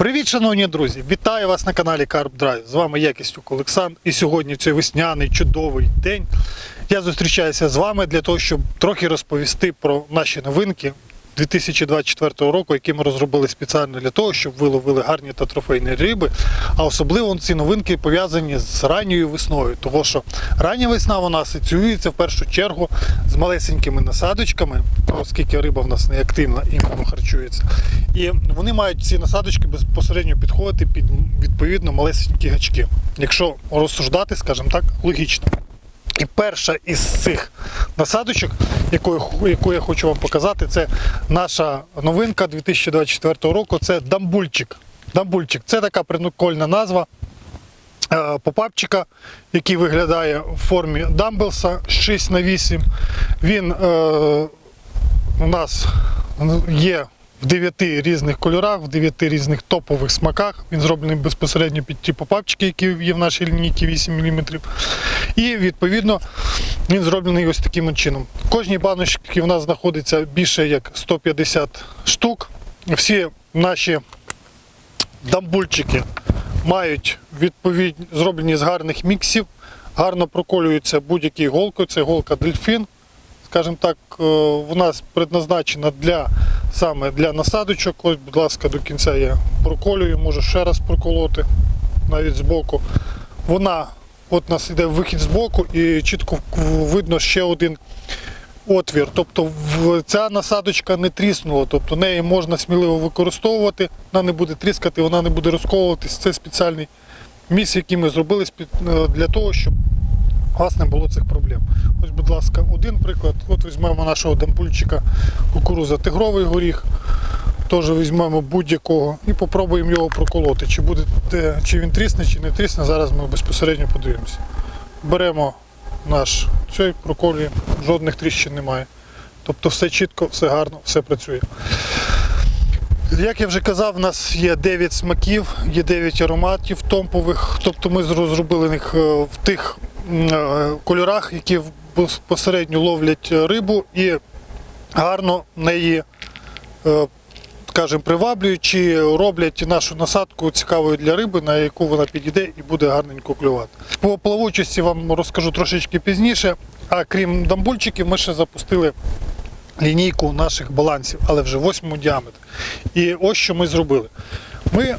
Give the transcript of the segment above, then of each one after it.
Привіт, шановні друзі! Вітаю вас на каналі Carp Drive. З вами я Кістюк Олександр. І сьогодні цей весняний чудовий день я зустрічаюся з вами для того, щоб трохи розповісти про наші новинки 2024 року, які ми розробили спеціально для того, щоб ви ловили гарні та трофейні риби. А особливо ці новинки пов'язані з ранньою весною, тому що рання весна вона асоціюється в першу чергу з малесенькими насадочками, оскільки риба в нас не активна іменно харчується. І вони мають ці насадочки безпосередньо підходити під відповідно малесенькі гачки. Якщо розсуждати, скажімо так, логічно. І перша із цих насадочок, яку, яку я хочу вам показати, це наша новинка 2024 року. Це дамбульчик. Дамбульчик це така прикольна назва е, попапчика, який виглядає в формі дамбелса 6 на 8 Він е, у нас є в 9 різних кольорах, в 9 різних топових смаках. Він зроблений безпосередньо під ті попапчики, які є в нашій лінійці 8 мм. І відповідно він зроблений ось таким чином. В кожній баночці в нас знаходиться більше як 150 штук. Всі наші дамбульчики мають відповідь зроблені з гарних міксів, гарно проколюються будь-які голкою. Це голка дельфін. Скажімо так, е, нас предназначена для саме для насадочок. Ось, будь ласка, до кінця я проколюю, можу ще раз проколоти навіть збоку. Вона, от у нас йде вихід збоку і чітко видно ще один отвір. Тобто ця насадочка не тріснула, тобто неї можна сміливо використовувати, вона не буде тріскати, вона не буде розковуватись. Це спеціальний міс, який ми зробили для того, щоб вас не було цих проблем. Ось, будь ласка, один приклад. От візьмемо нашого дампульчика кукуруза тигровий горіх. Теж візьмемо будь-якого і попробуємо його проколоти. Чи, буде, чи він трісне, чи не трісне, зараз ми безпосередньо подивимося. Беремо наш цей, проколюємо, жодних тріщин немає. Тобто все чітко, все гарно, все працює. Як я вже казав, у нас є 9 смаків, є 9 ароматів томпових. Тобто ми зро- зробили їх е, в тих е, кольорах, які безпосередньо ловлять е, рибу і гарно неї, е, скажімо, приваблюють чи роблять нашу насадку цікавою для риби, на яку вона підійде і буде гарненько клювати. По плавучості вам розкажу трошечки пізніше. А крім дамбульчиків, ми ще запустили лінійку наших балансів, але вже 8 діаметр. І ось що ми зробили. Ми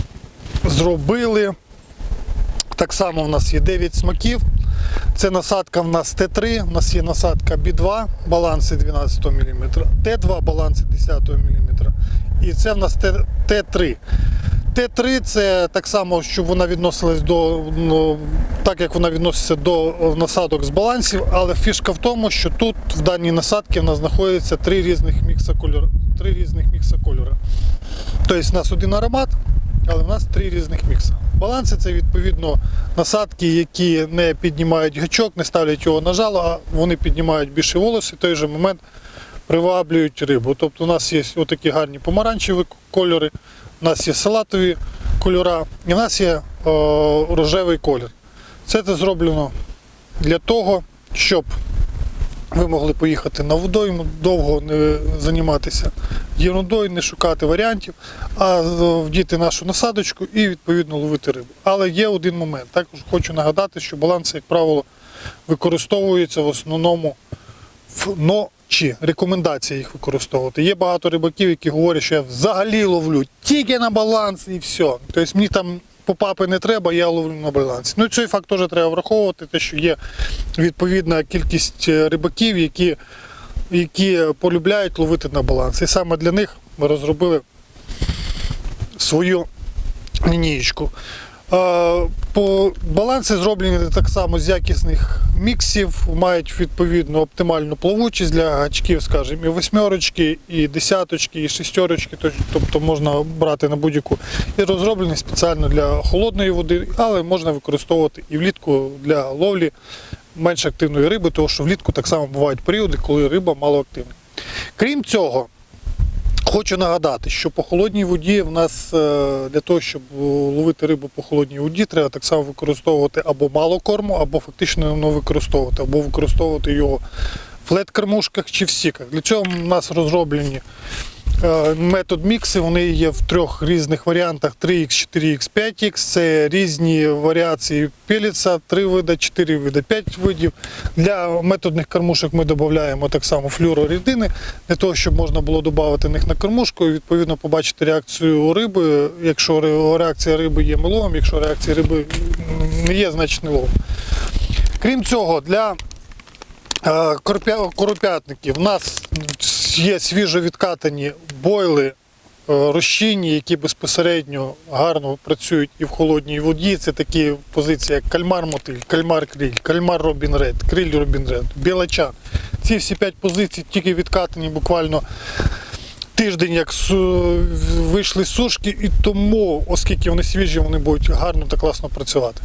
зробили так само, у нас є 9 смаків. Це насадка в нас Т3, у нас є насадка Б2, баланси 12 мм, Т2 баланси 10 мм. І це в нас Т3. Т3 це так само, щоб вона відносилась до ну, так, як вона відноситься до насадок з балансів, але фішка в тому, що тут в даній насадці в нас знаходиться три різних мікса кольори. Три різних мікса кольори. Тобто у нас один аромат, але в нас три різних мікса. Баланси це відповідно насадки, які не піднімають гачок, не ставлять його на жало, а вони піднімають більше волосся, в той же момент приваблюють рибу. Тобто у нас є отакі гарні помаранчеві кольори, у нас є салатові кольора, і в нас є о, рожевий колір. Це це зроблено для того, щоб ви могли поїхати на водойму, довго не займатися ерундою, не шукати варіантів, а вдіти нашу насадочку і відповідно ловити рибу. Але є один момент. Також хочу нагадати, що баланси, як правило, використовуються в основному вночі. Рекомендація їх використовувати. Є багато рибаків, які говорять, що я взагалі ловлю тільки на баланс і все. Тобто мені там попапи не треба, я ловлю на балансі. Ну і цей факт теж треба враховувати, те, що є відповідна кількість е, рибаків, які, які полюбляють ловити на баланс. І саме для них ми розробили свою лінієчку. По баланси зроблені так само з якісних міксів, мають відповідну оптимальну плавучість для гачків, скажімо, і восьмерочки, і десяточки, і шістерочки, тобто можна брати на будь-яку. І розроблені спеціально для холодної води, але можна використовувати і влітку для ловлі менш активної риби, тому що влітку так само бувають періоди, коли риба малоактивна. Крім цього, Хочу нагадати, що по холодній воді в нас е, для того, щоб ловити рибу по холодній воді, треба так само використовувати або мало корму, або фактично не використовувати, або використовувати його в лед-кормушках чи в сіках. Для цього в нас розроблені Метод мікси вони є в трьох різних варіантах: 3X, 4X, 5X. Це різні варіації пеліца, 3 види, 4 види, 5 видів. Для методних кормушок ми додаємо так само флюорорідини, для того, щоб можна було додати них на кормушку і відповідно побачити реакцію риби. Якщо реакція риби є миловим, якщо реакція риби не є, значить не ловом. Крім цього, для Е, Коропятників. У нас є свіжо відкатані бойли е, розчинні, які безпосередньо гарно працюють і в холодній воді. Це такі позиції, як кальмар мотиль, кальмар криль, кальмар Робін Ред, криль Робін Ред, білачан. Ці всі п'ять позицій тільки відкатані буквально тиждень, як вийшли сушки, і тому, оскільки вони свіжі, вони будуть гарно та класно працювати.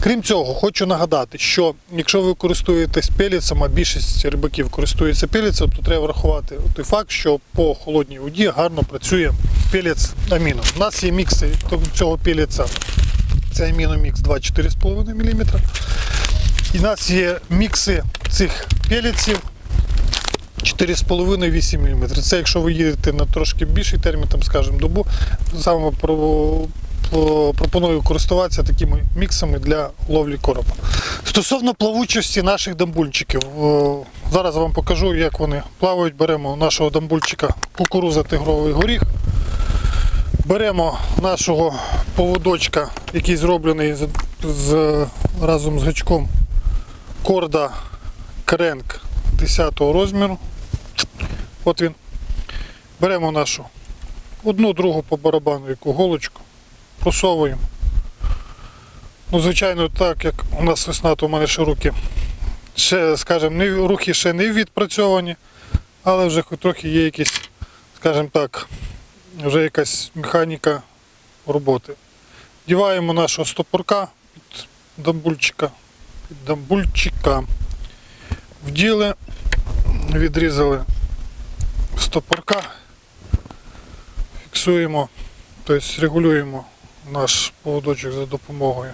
Крім цього, хочу нагадати, що якщо ви користуєтесь пеліцем, а більшість рибаків користується пеліцем, то треба врахувати той факт, що по холодній воді гарно працює пелець аміно. У нас є мікси цього пеліця. Це аміномікс 2-4,5 мм. І в нас є мікси цих пеліців 4,5-8 мм. Це якщо ви їдете на трошки більший термін, там, скажімо, добу, саме про, про- пропоную користуватися такими міксами для ловлі коропа. Стосовно плавучості наших дамбульчиків, е, зараз вам покажу, як вони плавають. Беремо нашого дамбульчика кукуруза тигровий горіх. Беремо нашого поводочка, який зроблений з, з- разом з гачком корда кренк 10 розміру. От він. Беремо нашу одну другу по барабану, яку голочку, просовуємо. Ну, звичайно, так як у нас весна, то у мене ще руки, ще, скажімо, рухи ще не відпрацьовані, але вже хоч трохи є якісь, скажімо так, вже якась механіка роботи. Діваємо нашого стопорка під дамбульчика, під дамбульчика. Вділи, відрізали стопорка, фіксуємо, тобто регулюємо наш поводочок за допомогою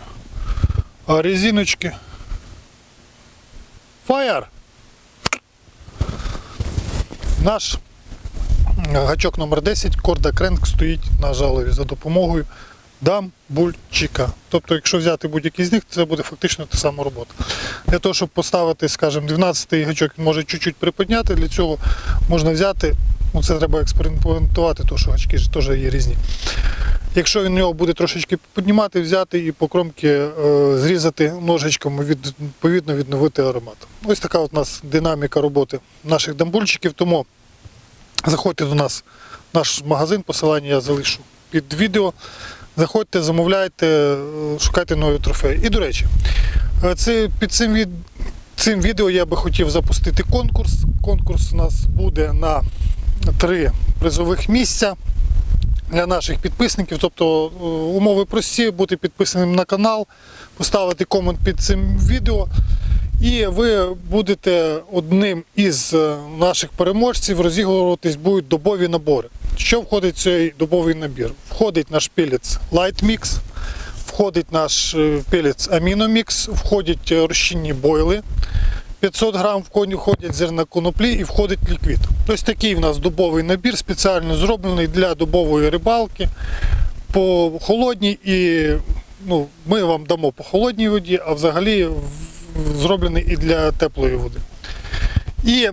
а резиночки. Фаєр! Наш гачок номер 10 корда кренк стоїть на жалові за допомогою дамбульчика. Тобто, якщо взяти будь-який з них, це буде фактично та сама робота. Для того, щоб поставити, скажімо, 12-й гачок може чуть-чуть приподняти, для цього можна взяти, ну це треба експериментувати, тому що гачки ж теж є різні. Якщо він його буде трошечки піднімати, взяти і по кромки е, зрізати ножичками, від, відповідно відновити аромат. Ось така от у нас динаміка роботи наших дамбульчиків. Тому заходьте до нас в наш магазин, посилання я залишу під відео. Заходьте, замовляйте, шукайте нові трофеї. І до речі, е, це, під цим, від, цим відео я би хотів запустити конкурс. Конкурс у нас буде на три призових місця для наших підписників. Тобто е, умови прості, бути підписаним на канал, поставити комент під цим відео. І ви будете одним із е, наших переможців, розігруватись будуть добові набори. Що входить в цей добовий набір? Входить наш пілець Light Mix, входить наш е, пілець Amino Mix, входять е, розчинні бойли. 500 грам входять- зерна коноплі і входить ліквід. Ось такий в нас добовий набір, спеціально зроблений для добової рибалки по холодній і ну, ми вам дамо по холодній воді, а взагалі зроблений і для теплої води. І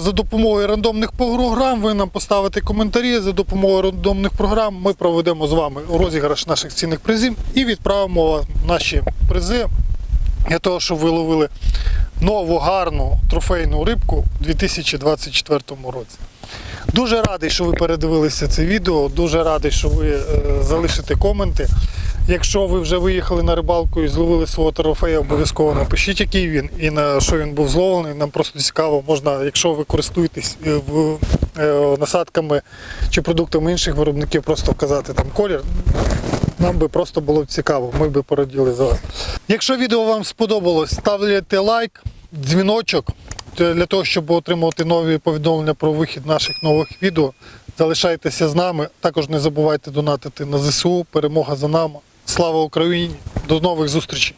за допомогою рандомних програм ви нам поставите коментарі. За допомогою рандомних програм ми проведемо з вами розіграш наших цінних призів і відправимо наші призи для того, щоб ви ловили нову гарну трофейну рибку у 2024 році. Дуже радий, що ви передивилися це відео. Дуже радий, що ви е, залишите коменти. Якщо ви вже виїхали на рибалку і зловили свого трофея, обов'язково напишіть, який він і на що він був зловлений. Нам просто цікаво, можна, якщо ви користуєтесь е, е, насадками чи продуктами інших виробників, просто вказати там колір. Нам би просто було цікаво, ми би пораділи за вас. Якщо відео вам сподобалось, ставте лайк, дзвіночок для того, щоб отримувати нові повідомлення про вихід наших нових відео. Залишайтеся з нами. Також не забувайте донатити на ЗСУ. Перемога за нами. Слава Україні! До нових зустрічей!